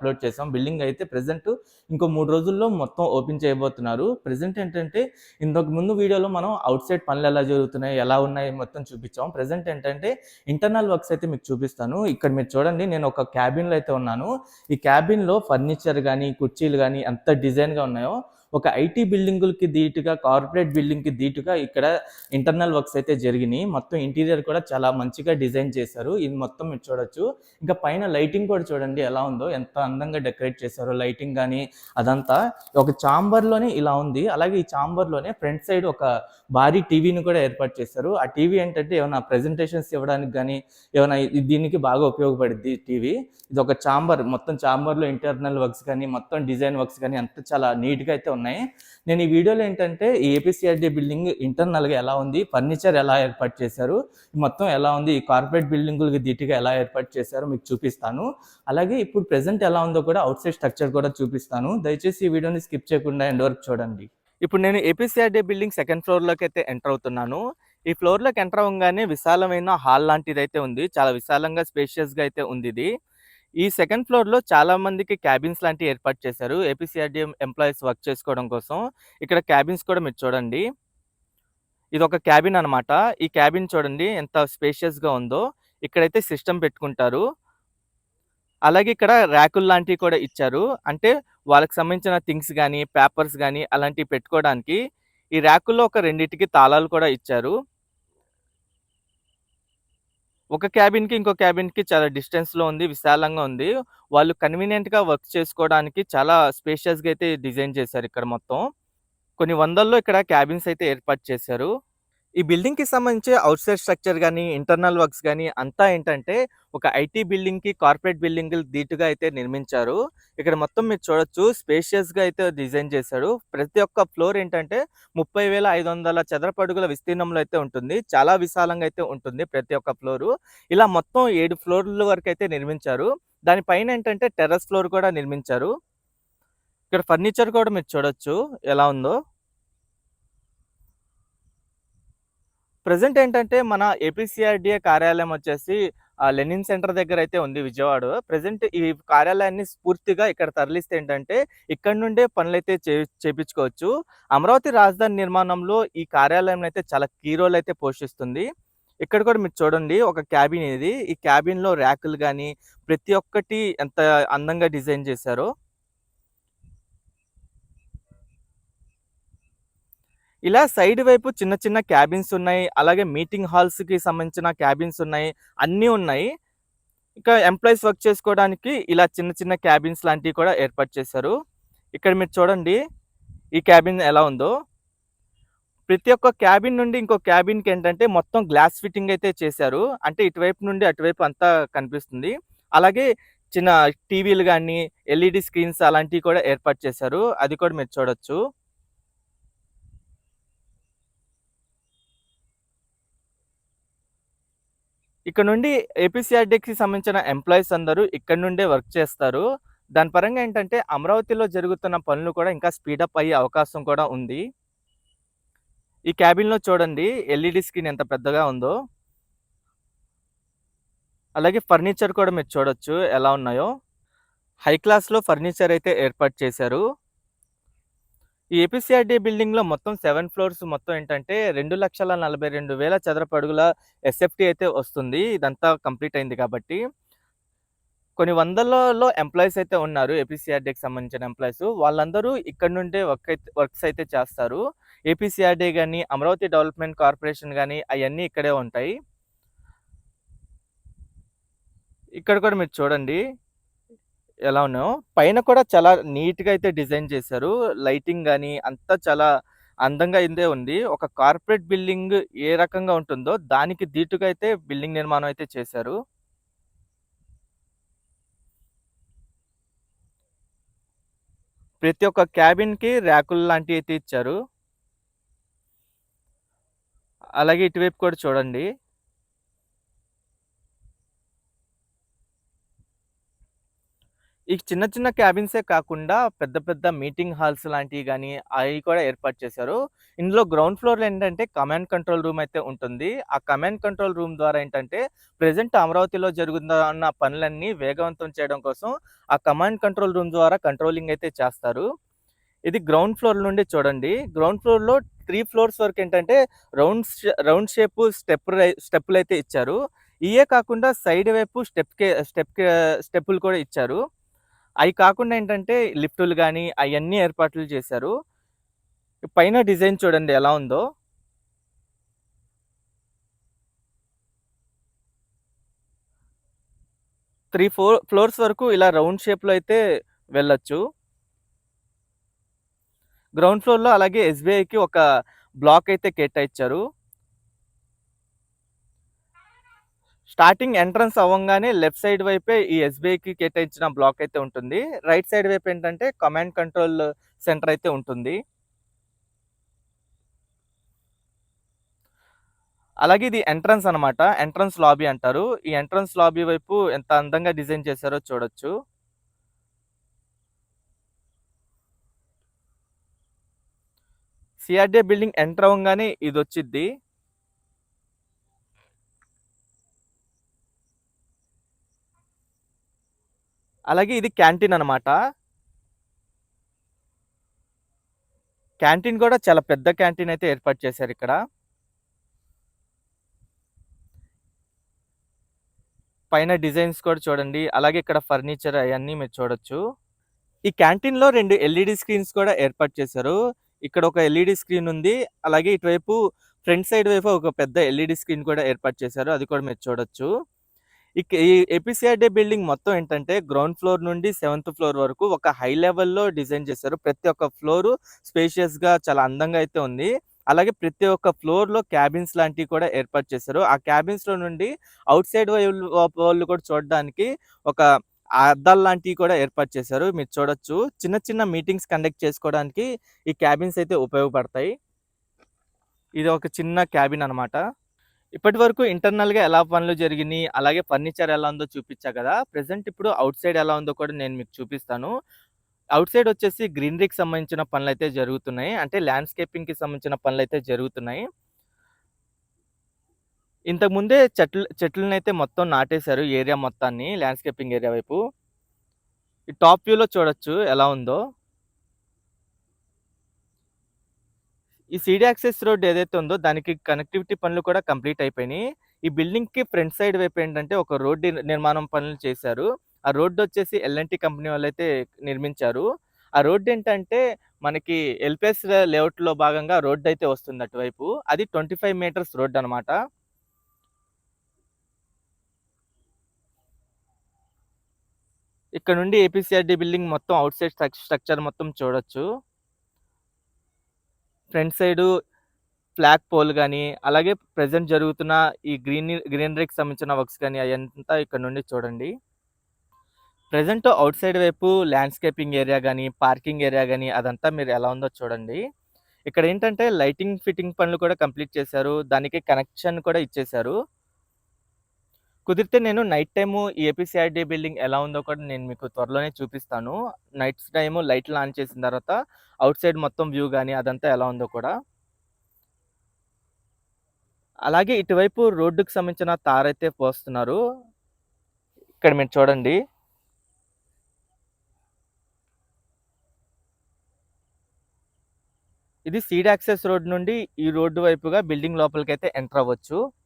Upload చేసాం. Building అయితే present ఇంకో మూడు రోజుల్లో మొత్తం ఓపెన్ చేయబోతున్నారు. ప్రెసెంట్ ఏంటంటే ఇంతకు ముందు వీడియోలో మనం అవుట్ సైడ్ పనులు ఎలా జరుగుతున్నాయి ఎలా ఉన్నాయి మొత్తం చూపించాం. ప్రెసెంట్ ఏంటంటే ఇంటర్నల్ వర్క్స్ అయితే మీకు చూపిస్తాను. ఇక్కడ మీరు చూడండి నేను ఒక క్యాబిన్లో అయితే ఉన్నాను. ఈ క్యాబిన్లో ఫర్నిచర్ కానీ కుర్చీలు కానీ ఎంత డిజైన్గా ఉన్నాయో ఒక ఐటీ బిల్డింగులకి ధీటుగా కార్పొరేట్ బిల్డింగ్కి ధీటుగా ఇక్కడ ఇంటర్నల్ వర్క్స్ అయితే జరిగినాయి. మొత్తం ఇంటీరియర్ కూడా చాలా మంచిగా డిజైన్ చేశారు. ఇది మొత్తం మీరు చూడొచ్చు. ఇంకా పైన లైటింగ్ కూడా చూడండి ఎలా ఉందో ఎంత అందంగా డెకరేట్ చేశారో లైటింగ్ కానీ అదంతా. ఒక చాంబర్లోనే ఇలా ఉంది. అలాగే ఈ చాంబర్లోనే ఫ్రంట్ సైడ్ ఒక భారీ టీవీని కూడా ఏర్పాటు చేశారు. ఆ టీవీ ఏంటంటే ఏమైనా ప్రెజెంటేషన్స్ ఇవ్వడానికి కానీ ఏమైనా దీనికి బాగా ఉపయోగపడింది టీవీ. ఇది ఒక చాంబర్ మొత్తం చాంబర్లో ఇంటర్నల్ వర్క్స్ కానీ మొత్తం డిజైన్ వర్క్స్ కానీ అంత చాలా నీట్గా అయితే ఉన్నాయి. నేను ఈ వీడియోలో ఏంటంటే ఈ ఏపీసీఆర్డీ బిల్డింగ్ ఇంటర్నల్గా ఎలా ఉంది ఫర్నిచర్ ఎలా ఏర్పాటు చేశారు మొత్తం ఎలా ఉంది ఈ కార్పొరేట్ బిల్డింగులకి ధీటుగా ఎలా ఏర్పాటు చేశారో మీకు చూపిస్తాను. అలాగే ఇప్పుడు ప్రెసెంట్ ఎలా ఉందో కూడా అవుట్ సైడ్ స్ట్రక్చర్ కూడా చూపిస్తాను. దయచేసి ఈ వీడియోని స్కిప్ చేయకుండా ఎండ్ వరకు చూడండి. ఇప్పుడు నేను ఏపీసీఆర్డీ బిల్డింగ్ సెకండ్ ఫ్లోర్లోకి అయితే ఎంటర్ అవుతున్నాను. ఈ ఫ్లోర్లోకి ఎంటర్ అవ్వగానే విశాలమైన హాల్ లాంటిది అయితే ఉంది. చాలా విశాలంగా స్పేషియస్గా అయితే ఉంది ఇది. ఈ సెకండ్ ఫ్లోర్లో చాలా మందికి క్యాబిన్స్ లాంటివి ఏర్పాటు చేశారు. ఏపీసీఆర్డీ ఎంప్లాయీస్ వర్క్ చేసుకోవడం కోసం. ఇక్కడ క్యాబిన్స్ కూడా మీరు చూడండి. ఇది ఒక క్యాబిన్ అన్నమాట. ఈ క్యాబిన్ చూడండి ఎంత స్పేషియస్గా ఉందో. ఇక్కడైతే సిస్టమ్ పెట్టుకుంటారు. అలాగే ఇక్కడ ర్యాకులు లాంటివి కూడా ఇచ్చారు. అంటే వాళ్ళకి సంబంధించిన థింగ్స్ కానీ పేపర్స్ కానీ అలాంటివి పెట్టుకోవడానికి ఈ ర్యాకుల్లో ఒక రెండింటికి తాళాలు కూడా ఇచ్చారు. ఒక క్యాబిన్కి ఇంకో క్యాబిన్కి చాలా డిస్టెన్స్లో ఉంది విశాలంగా ఉంది. వాళ్ళు కన్వీనియంట్గా వర్క్ చేసుకోవడానికి చాలా స్పేషియస్గా అయితే డిజైన్ చేశారు ఇక్కడ మొత్తం. కొన్ని వందల్లో ఇక్కడ క్యాబిన్స్ అయితే ఏర్పాటు చేశారు. ఈ బిల్డింగ్కి సంబంధించి అవుట్ సైడ్ స్ట్రక్చర్ కానీ ఇంటర్నల్ వర్క్స్ కానీ అంతా ఏంటంటే ఒక ఐటీ బిల్డింగ్కి కార్పొరేట్ బిల్డింగ్ దీటుగా అయితే నిర్మించారు. ఇక్కడ మొత్తం మీరు చూడొచ్చు స్పేషియస్గా అయితే డిజైన్ చేశారు. ప్రతి ఒక్క ఫ్లోర్ ఏంటంటే ముప్పై వేల ఐదు వందల చదరపడుగుల విస్తీర్ణంలో అయితే ఉంటుంది. చాలా విశాలంగా అయితే ఉంటుంది ప్రతి ఒక్క ఫ్లోరు. ఇలా మొత్తం ఏడు ఫ్లోర్ల వరకు అయితే నిర్మించారు. దానిపైన ఏంటంటే టెర్రస్ ఫ్లోర్ కూడా నిర్మించారు. ఇక్కడ ఫర్నిచర్ కూడా మీరు చూడొచ్చు ఎలా ఉందో. ప్రజెంట్ ఏంటంటే మన ఏపీసీఆర్డీఏ కార్యాలయం వచ్చేసి లెనిన్ సెంటర్ దగ్గర అయితే ఉంది విజయవాడ. ప్రజెంట్ ఈ కార్యాలయాన్ని స్ఫూర్తిగా ఇక్కడ తరలిస్తే ఏంటంటే ఇక్కడ నుండే పనులైతే చే చేపించుకోవచ్చు. అమరావతి రాజధాని నిర్మాణంలో ఈ కార్యాలయం అయితే చాలా కీ రోల్ అయితే పోషిస్తుంది. ఇక్కడ కూడా మీరు చూడండి ఒక క్యాబిన్ ఇది. ఈ క్యాబిన్లో ర్యాకులు కానీ ప్రతి ఒక్కటి ఎంత అందంగా డిజైన్ చేశారో ఇలా సైడ్ వైపు చిన్న చిన్న క్యాబిన్స్ ఉన్నాయి. అలాగే మీటింగ్ హాల్స్కి సంబంధించిన క్యాబిన్స్ ఉన్నాయి. అన్నీ ఉన్నాయి. ఇంకా ఎంప్లాయీస్ వర్క్ చేసుకోవడానికి ఇలా చిన్న చిన్న క్యాబిన్స్ లాంటివి కూడా ఏర్పాటు చేశారు. ఇక్కడ మీరు చూడండి ఈ క్యాబిన్ ఎలా ఉందో. ప్రతి ఒక్క క్యాబిన్ నుండి ఇంకో క్యాబిన్కి ఏంటంటే మొత్తం గ్లాస్ ఫిట్టింగ్ అయితే చేశారు. అంటే ఇటువైపు నుండి అటువైపు అంతా కనిపిస్తుంది. అలాగే చిన్న టీవీలు కానీ ఎల్ఈడి స్క్రీన్స్ అలాంటివి కూడా ఏర్పాటు చేశారు. అది కూడా మీరు చూడొచ్చు. ఇక్కడ నుండి ఏపీసీఆర్డీకి సంబంధించిన ఎంప్లాయీస్ అందరూ ఇక్కడ నుండే వర్క్ చేస్తారు. దాని పరంగా ఏంటంటే అమరావతిలో జరుగుతున్న పనులు కూడా ఇంకా స్పీడప్ అయ్యే అవకాశం కూడా ఉంది. ఈ క్యాబిన్లో చూడండి ఎల్ఈడి స్క్రీన్ ఎంత పెద్దగా ఉందో. అలాగే ఫర్నిచర్ కూడా మీరు చూడొచ్చు ఎలా ఉన్నాయో. హై క్లాస్లో ఫర్నిచర్ అయితే ఏర్పాటు చేశారు. ఈ ఏపీసీఆర్డీ బిల్డింగ్లో మొత్తం సెవెన్ ఫ్లోర్స్ మొత్తం ఏంటంటే రెండు లక్షల నలభై రెండు వేల చదరపు అడుగుల ఎస్ఎఫ్టీ అయితే వస్తుంది. ఇదంతా కంప్లీట్ అయింది కాబట్టి. కొన్ని వందలలో ఎంప్లాయీస్ అయితే ఉన్నారు ఏపీసీఆర్డీకి సంబంధించిన ఎంప్లాయీస్ వాళ్ళందరూ ఇక్కడ నుండే వర్క్ అయితే వర్క్స్ అయితే చేస్తారు. ఏపీసీఆర్డీ కానీ అమరావతి డెవలప్మెంట్ కార్పొరేషన్ కానీ అవన్నీ ఇక్కడే ఉంటాయి. ఇక్కడ కూడా మీరు చూడండి. ఎలా ఉన్నాయో. పైన కూడా చాలా నీట్గా అయితే డిజైన్ చేశారు. లైటింగ్ కానీ అంతా చాలా అందంగా అయితే ఉంది. ఒక కార్పొరేట్ బిల్డింగ్ ఏ రకంగా ఉంటుందో దానికి దీటుగా అయితే బిల్డింగ్ నిర్మాణం అయితే చేశారు. ప్రతి ఒక్క క్యాబిన్కి ర్యాకులు లాంటివి అయితే ఇచ్చారు. అలాగే ఇటువైపు కూడా చూడండి. ఈ చిన్న చిన్న క్యాబిన్సే కాకుండా పెద్ద పెద్ద మీటింగ్ హాల్స్ లాంటివి కానీ అవి కూడా ఏర్పాటు చేశారు. ఇందులో గ్రౌండ్ ఫ్లోర్‌లో ఏంటంటే కమాండ్ కంట్రోల్ రూమ్ అయితే ఉంటుంది. ఆ కమాండ్ కంట్రోల్ రూమ్ ద్వారా ఏంటంటే ప్రెజెంట్ అమరావతిలో జరుగుతున్న పనులన్నీ వేగవంతం చేయడం కోసం ఆ కమాండ్ కంట్రోల్ రూమ్ ద్వారా కంట్రోలింగ్ అయితే చేస్తారు. ఇది గ్రౌండ్ ఫ్లోర్ నుండి చూడండి. గ్రౌండ్ ఫ్లోర్‌లో త్రీ ఫ్లోర్స్ వరకు ఏంటంటే రౌండ్ రౌండ్ షేప్ స్టెప్ స్టెప్పులు అయితే ఇచ్చారు. ఇయే కాకుండా సైడ్ వైపు స్టెప్‌కే స్టెప్ స్టెప్పులు కూడా ఇచ్చారు. అవి కాకుండా ఏంటంటే లిఫ్టులు కానీ అవన్నీ ఏర్పాట్లు చేశారు. పైన డిజైన్ చూడండి ఎలా ఉందో. త్రీ ఫోర్ ఫ్లోర్స్ వరకు ఇలా రౌండ్ షేప్‌లో అయితే వెళ్ళొచ్చు. గ్రౌండ్ ఫ్లోర్‌లో అలాగే ఎస్‌బీఐకి ఒక బ్లాక్ అయితే కేటాయించారు స్టార్టింగ్ ఎంట్రన్స్ అవ్వంగానే లెఫ్ట్ సైడ్ వైపే ఈ ఎస్‌బీఐకి కేటాయించిన బ్లాక్ అయితే ఉంటుంది. రైట్ సైడ్ వైపు ఏంటంటే కమాండ్ కంట్రోల్ సెంటర్ అయితే ఉంటుంది. అలాగే ఇది ఎంట్రన్స్ అనమాట. ఎంట్రన్స్ లాబీ అంటారు. ఈ ఎంట్రన్స్ లాబీ వైపు ఎంత అందంగా డిజైన్ చేశారో చూడొచ్చు. సిఆర్డీఏ బిల్డింగ్ ఎంటర్ అవ్వగానే ఇది వచ్చిద్ది అలాగే ఇది క్యాంటీన్ అనమాట. క్యాంటీన్ కూడా చాలా పెద్ద క్యాంటీన్ అయితే ఏర్పాటు చేశారు ఇక్కడ పైన డిజైన్స్ కూడా చూడండి. అలాగే ఇక్కడ ఫర్నిచర్ అవన్నీ మీరు చూడొచ్చు. ఈ క్యాంటీన్‌లో రెండు ఎల్ఈడీ స్క్రీన్స్ కూడా ఏర్పాటు చేశారు. ఇక్కడ ఒక ఎల్ఈడీ స్క్రీన్ ఉంది. అలాగే ఇటువైపు ఫ్రంట్ సైడ్ వైపు ఒక పెద్ద ఎల్ఈడీ స్క్రీన్ కూడా ఏర్పాటు చేశారు. అది కూడా మీరు చూడొచ్చు. ఇక ఈ ఎపిసిఆర్డే బిల్డింగ్ మొత్తం ఏంటంటే గ్రౌండ్ ఫ్లోర్ నుండి సెవెంత్ ఫ్లోర్ వరకు ఒక హై లెవెల్‌లో డిజైన్ చేశారు. ప్రతి ఒక్క ఫ్లోరు స్పేషియస్‌గా చాలా అందంగా అయితే ఉంది. అలాగే ప్రతి ఒక్క ఫ్లోర్‌లో క్యాబిన్స్ లాంటివి కూడా ఏర్పాటు చేశారు. ఆ క్యాబిన్స్‌లో నుండి అవుట్ సైడ్ వాళ్ళు కూడా చూడడానికి ఒక అద్దాలు లాంటివి కూడా ఏర్పాటు చేశారు. మీరు చూడొచ్చు. చిన్న చిన్న మీటింగ్స్ కండక్ట్ చేసుకోవడానికి ఈ క్యాబిన్స్ అయితే ఉపయోగపడతాయి. ఇది ఒక చిన్న క్యాబిన్ అనమాట. ఇప్పటివరకు ఇంటర్నల్‌గా ఎలా పనులు జరిగినాయి అలాగే ఫర్నిచర్ ఎలా ఉందో చూపించా కదా! ప్రెసెంట్ ఇప్పుడు అవుట్ సైడ్ ఎలా ఉందో కూడా నేను మీకు చూపిస్తాను. అవుట్ సైడ్ వచ్చేసి గ్రీనరీకి సంబంధించిన పనులైతే జరుగుతున్నాయి. అంటే ల్యాండ్‌స్కేపింగ్‌కి సంబంధించిన పనులైతే జరుగుతున్నాయి. ఇంతకుముందే చెట్లు చెట్లు చెట్లనైతే మొత్తం నాటేశారు ఏరియా మొత్తాన్ని ల్యాండ్‌స్కేపింగ్ ఏరియా వైపు. ఈ టాప్ వ్యూలో చూడొచ్చు ఎలా ఉందో. ఈ సీడీ యాక్సెస్ రోడ్ ఏదైతే ఉందో దానికి కనెక్టివిటీ పనులు కూడా కంప్లీట్ అయిపోయినాయి ఈ బిల్డింగ్‌కి ఫ్రంట్ సైడ్ వైపు ఏంటంటే ఒక రోడ్డు నిర్మాణం పనులు చేశారు. ఆ రోడ్డు వచ్చేసి ఎల్&టీ కంపెనీ వాళ్ళైతే నిర్మించారు. ఆ రోడ్డు ఏంటంటే మనకి ఎల్‌పిఎస్ లేఅవుట్‌లో భాగంగా రోడ్డు అయితే వస్తుంది అటువైపు. అది 25 మీటర్స్ రోడ్డనమాట. ఇక్కడ నుండి ఏపీసీఆర్‌డీ బిల్డింగ్ మొత్తం అవుట్ సైడ్ స్ట్రక్చర్ మొత్తం చూడొచ్చు. ఫ్రంట్ సైడు ఫ్లాగ్ పోల్ కానీ అలాగే ప్రజెంట్ జరుగుతున్న ఈ గ్రీని గ్రీనరీకి సంబంధించిన వర్క్స్ కానీ అవంతా ఇక్కడ నుండి చూడండి. ప్రజెంట్ అవుట్ సైడ్ వైపు ల్యాండ్‌స్కేపింగ్ ఏరియా కానీ పార్కింగ్ ఏరియా కానీ అదంతా మీరు ఎలా ఉందో చూడండి. ఇక్కడ ఏంటంటే లైటింగ్ ఫిట్టింగ్ పనులు కూడా కంప్లీట్ చేశారు. దానికి కనెక్షన్ కూడా ఇచ్చేశారు. కుదిరితే నేను నైట్ టైము ఈ ఏపీసీఆర్‌డీ బిల్డింగ్ ఎలా ఉందో కూడా నేను మీకు త్వరలోనే చూపిస్తాను. నైట్ టైము లైట్లు ఆన్ చేసిన తర్వాత అవుట్ సైడ్ మొత్తం వ్యూ కానీ అదంతా ఎలా ఉందో కూడా. అలాగే ఇటువైపు రోడ్డుకు సంబంధించిన తారైతే పోస్తున్నారు. ఇక్కడ మీరు చూడండి. ఇది సీడ్ యాక్సెస్ రోడ్ నుండి ఈ రోడ్డు వైపుగా బిల్డింగ్ లోపలికైతే ఎంటర్ అవ్వచ్చు.